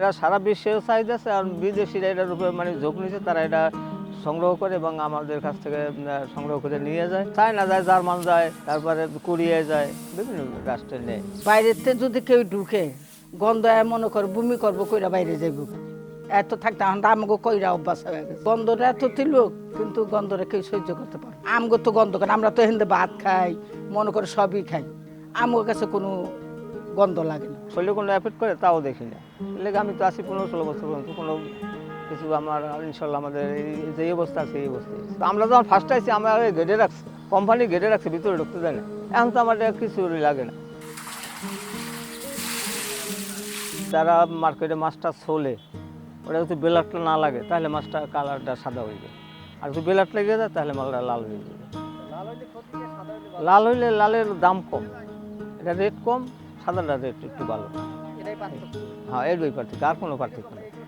এরা সারা বিশ্বেও চাহিদা আছে আর বিদেশিরা এটার উপরে মানে ঝোঁক নিচ্ছে তারা এটা সংগ্রহ করে এবং আমাদের কাছ থেকে সংগ্রহ করে নিয়ে যায়। চায়না যায় জার্মান যায়, তারপরে কোরিয়ায় যায়, বিভিন্ন রাষ্ট্রে নেয়। বাইরেতে যদি কেউ ঢুকে, গন্ধ এ মনে করে, বমি করব, কইরা বাইরে যাইব এত থাকতে আমাকে কইরা অভ্যাস হয়ে গেছে। গন্ধটা এত তিলুক কিন্তু গন্ধটা কেউ সহ্য করতে পারে আমগো তো গন্ধ করে আমরা তো হিন্দে ভাত খাই, মনে করে সবই খাই। আমগো কাছে কোনো গন্ধ লাগে না। শরীরে কোনো এফেক্ট করে তাও দেখি না। লেগে আমি তো আছি পনেরো ষোলো বছর পর্যন্ত, কোনো কিছু আমার, ইনশাল্লাহ আমাদের এই যে অবস্থা আছে এই অবস্থায়। তো আমরা যখন ফার্স্ট আইছি, আমরা গেটে রাখছি কোম্পানি গেটে রাখছে, ভিতরে ঢুকতে দেয় না। এখন তো আমার কিছু লাগে না। যারা মার্কেটে মাছটা ছোলে ওটা যদি বেলারটা না লাগে, তাহলে মাছটা কালারটা সাদা হয়ে যায়। আর যদি বেলার লেগে যায়, তাহলে মালটা লাল হয়ে যাবে লাল হইলে লালের দাম কম। এটা রেট কম সাদাটা একটু ভালো। হ্যাঁ এর দুই পার্থক্য আর কোনো পার্থক্য